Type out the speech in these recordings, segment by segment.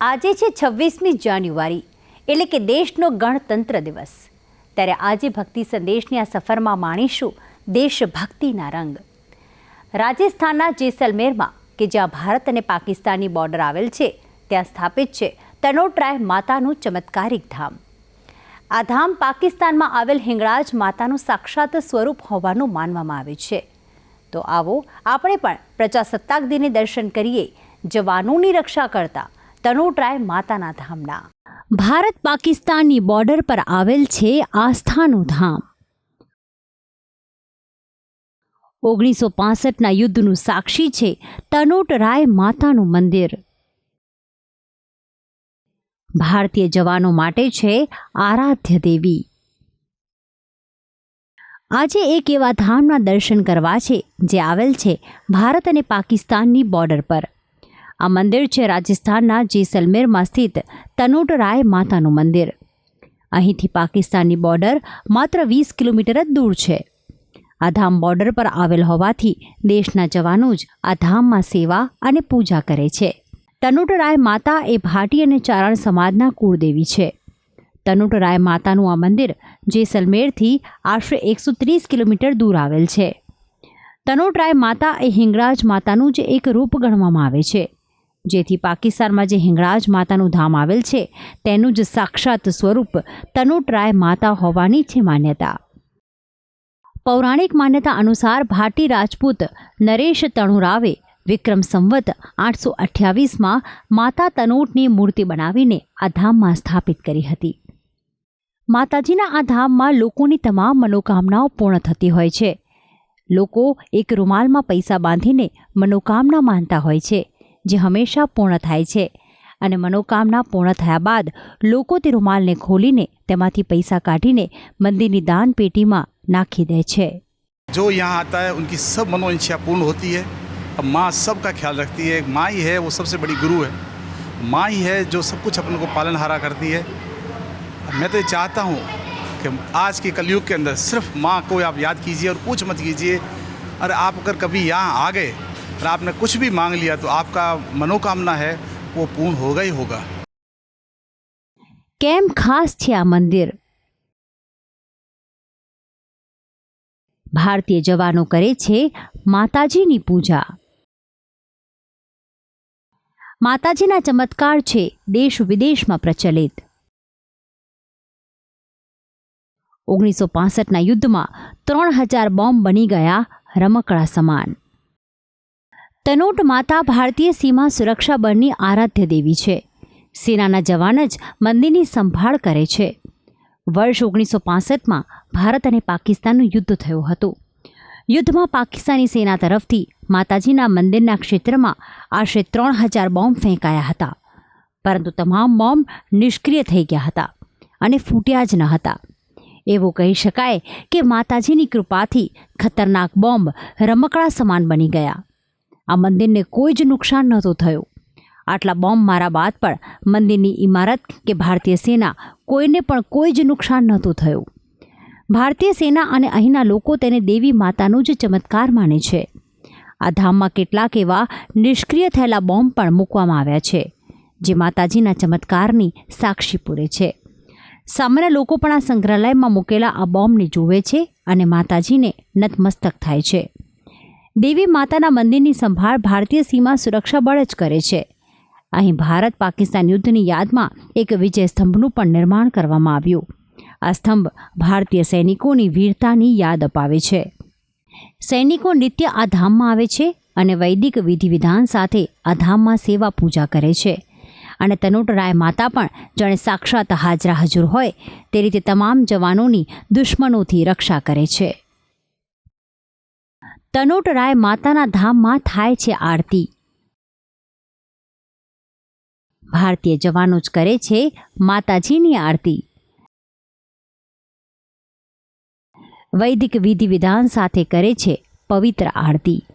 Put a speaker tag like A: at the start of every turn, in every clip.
A: આજે છે છવ્વીસમી જાન્યુઆરી, એટલે કે દેશનો ગણતંત્ર દિવસ. ત્યારે આજે ભક્તિ સંદેશની આ સફરમાં માણીશું દેશભક્તિના રંગ. રાજસ્થાનના જેસલમેરમાં, કે જ્યાં ભારત અને પાકિસ્તાનની બોર્ડર આવેલ છે, ત્યાં સ્થાપિત છે તનોટરાય માતાનું ચમત્કારિક ધામ. આ ધામ પાકિસ્તાનમાં આવેલ હિંગળાજ માતાનું સાક્ષાત સ્વરૂપ હોવાનું માનવામાં આવે છે. તો આવો, આપણે પણ પ્રજાસત્તાક દિને દર્શન કરીએ, જવાનોની રક્ષા કરતા તનોટરાય માતાના ધામના. ભારત પાકિસ્તાનની બોર્ડર પર આવેલ છે આસ્થાનું ધામ. ઓગણીસો પાસઠના યુદ્ધનું સાક્ષી છે તનોટરાય માતાનું મંદિર. ભારતીય જવાનો માટે છે આરાધ્ય દેવી. આજે એક એવા ધામના દર્શન કરવા છે જે આવેલ છે ભારત અને પાકિસ્તાનની બોર્ડર પર. આ મંદિર છે રાજસ્થાનના જેસલમેરમાં સ્થિત તનોટરાય માતાનું મંદિર. અહીંથી પાકિસ્તાનની બોર્ડર માત્ર વીસ કિલોમીટર જ દૂર છે. આ ધામ બોર્ડર પર આવેલ હોવાથી દેશના જવાનો જ આ ધામમાં સેવા અને પૂજા કરે છે. તનુટરાય માતા એ ભાટી અને ચારણ સમાજના કુળદેવી છે. તનુટરાય માતાનું આ મંદિર જેસલમેરથી આશરે એકસો ત્રીસ કિલોમીટર દૂર આવેલ છે. તનોટરાય માતા એ હિંગરાજ માતાનું જ એક રૂપ ગણવામાં આવે છે. જેથી પાકિસ્તાનમાં જે હિંગળાજ માતાનું ધામ આવેલ છે, તેનું જ સાક્ષાત સ્વરૂપ તનુટરાય માતા હોવાની છે માન્યતા. પૌરાણિક માન્યતા અનુસાર ભાટી રાજપૂત નરેશ તણુરાવે વિક્રમ સંવત આઠસો અઠ્યાવીસમાં માતા તનોટની મૂર્તિ બનાવીને આ ધામમાં સ્થાપિત કરી હતી. માતાજીના આ ધામમાં લોકોની તમામ મનોકામનાઓ પૂર્ણ થતી હોય છે. લોકો એક રૂમાલમાં પૈસા બાંધીને મનોકામના માનતા હોય છે. જે હંમેશા પૂર્ણ થાય છે અને મનોકામના પૂર્ણ થયા બાદ લોકો તે રૂમાલને ખોલીને તેમાંથી પૈસા કાઢીને મંદિરની દાન પેટીમાં નાખી દે છે
B: जो यहाँ आता है उनकी सब मनोइच्छा पूर्ण होती है अब माँ सबका ख्याल रखती है माँ ही है वो सबसे बड़ी गुरु है माँ ही है जो सब कुछ अपने को पालन हारा करती है मैं तो ये चाहता हूँ कि आज के कलयुग के अंदर सिर्फ माँ को आप याद कीजिए और कुछ मत कीजिए और आप अगर कभी यहाँ आ गए और आपने कुछ भी मांग लिया तो आपका मनोकामना है वो पूर्ण होगा ही होगा
A: કેમ ખાસ છે આ મંદિર ભારતીય જવાનો કરે છે માતાજીની પૂજા માતાજીના ચમત્કાર છે દેશ વિદેશમાં પ્રચલિત ઓગણીસો પાસઠના યુદ્ધમાં ત્રણ હજાર બોમ્બ બની ગયા રમકડા સમાન તનોટ માતા ભારતીય સીમા સુરક્ષા બળની આરાધ્ય દેવી છે. સેનાના જવાન જ મંદિરની સંભાળ કરે છે. વર્ષ ઓગણીસો પાસઠમાં ભારત અને પાકિસ્તાનનું યુદ્ધ થયું હતું. યુદ્ધમાં પાકિસ્તાની સેના તરફથી માતાજીના મંદિરના ક્ષેત્રમાં આશરે ત્રણ હજાર બોમ્બ ફેંકાયા હતા. પરંતુ તમામ બોમ્બ નિષ્ક્રિય થઈ ગયા હતા અને ફૂટ્યા જ ન હતા. એવું કહી શકાય કે માતાજીની કૃપાથી ખતરનાક બોમ્બ રમકડા સમાન બની ગયા. આ મંદિરને કોઈ જ નુકસાન નહોતું થયું. આટલા બોમ્બ મારા બાદ પણ મંદિરની ઇમારત કે ભારતીય સેના કોઈને પણ કોઈ જ નુકસાન નહોતું થયું. ભારતીય સેના અને અહીંના લોકો તેને દેવી માતાનું જ ચમત્કાર માને છે. આ ધામમાં કેટલાક એવા નિષ્ક્રિય થયેલા બોમ્બ પણ મૂકવામાં આવ્યા છે, જે માતાજીના ચમત્કારની સાક્ષી પૂરે છે. સામાન્ય લોકો પણ આ સંગ્રહાલયમાં મૂકેલા આ બોમ્બને જુએ છે અને માતાજીને નતમસ્તક થાય છે. દેવી માતાના મંદિરની સંભાળ ભારતીય સીમા સુરક્ષા બળ જ કરે છે. અહીં ભારત પાકિસ્તાન યુદ્ધની યાદમાં એક વિજય સ્તંભનું પણ નિર્માણ કરવામાં આવ્યું. આ સ્તંભ ભારતીય સૈનિકોની વીરતાની યાદ અપાવે છે. સૈનિકો નિત્ય આ ધામમાં આવે છે અને વૈદિક વિધિ વિધાન સાથે આ ધામમાં સેવા પૂજા કરે છે. અને તનોટરાય માતા પણ જાણે સાક્ષાત હાજરા હજુર હોય તે રીતે તમામ જવાનોની દુશ્મનોથી રક્ષા કરે છે. તનોટરાય માતાના ધામમાં થાય છે આરતી. ભારતીય જવાનો જ કરે છે માતાજીની આરતી. વૈદિક વિધિ વિધાન સાથે કરે છે પવિત્ર આરતી.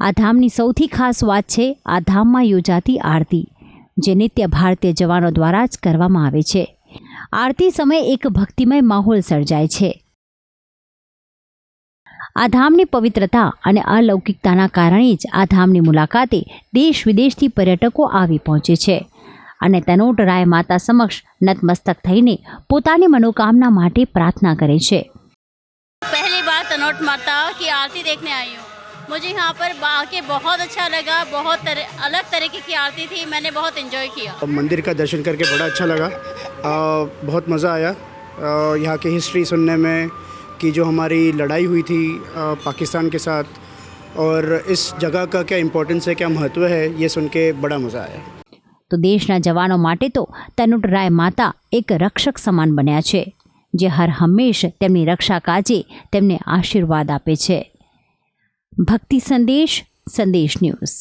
A: આ ધામની સૌથી ખાસ વાત છે આ ધામમાં યોજાતી આરતી, જે નિત્ય ભારતીય જવાનો દ્વારા જ કરવામાં આવે છે. આરતી સમયે એક ભક્તિમય માહોલ સર્જાય છે. આ ધામની પવિત્રતા અને અલૌકિકતાના કારણે જ આ ધામની મુલાકાતે દેશ વિદેશથી પર્યટકો આવી પહોંચે છે અને તનોટ રાય માતા સમક્ષ નતમસ્તક થઈને પોતાની મનોકામના માટે પ્રાર્થના કરે છે
C: पहली बार तनोट माता की आरती देखने आई हूँ मुझे यहाँ पर आके बहुत अच्छा लगा बहुत तरह अलग तरीके की आरती थी मैंने बहुत इन्जॉय किया
D: मंदिर का दर्शन करके बड़ा अच्छा लगा आ, बहुत मज़ा आया आ, यहाँ की हिस्ट्री सुनने में कि जो हमारी लड़ाई हुई थी आ, पाकिस्तान के साथ और इस जगह का क्या इम्पोर्टेंस है क्या महत्व है ये सुन के बड़ा मज़ा आया
A: તો દેશના જવાનો માટે તો તનુટ રાય માતા એક રક્ષક સમાન બન્યા છે જે હર હંમેશ તેમની રક્ષા કાજે તેમને આશીર્વાદ આપે છે ભક્તિ સંદેશ સંદેશ ન્યૂઝ